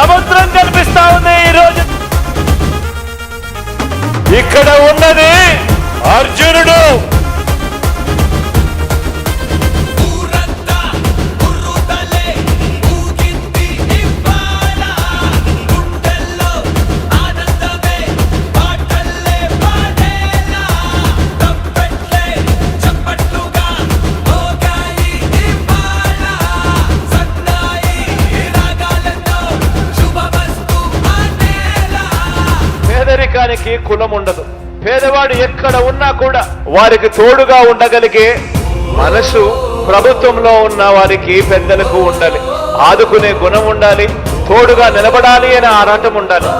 సముద్రం కనిపిస్తా ఉంది ఈరోజు ఇక్కడ ఉన్నది అర్జునుడు. కులానికి కులం ఉండదు పేదవాడు ఎక్కడ ఉన్నా కూడా వారికి తోడుగా ఉండగలిగే మనసు ప్రభుత్వంలో ఉన్న వారికి పెద్దలకు ఉండాలి. ఆదుకునే గుణం ఉండాలి. తోడుగా నిలబడాలి అనే ఆరాటం ఉండాలి.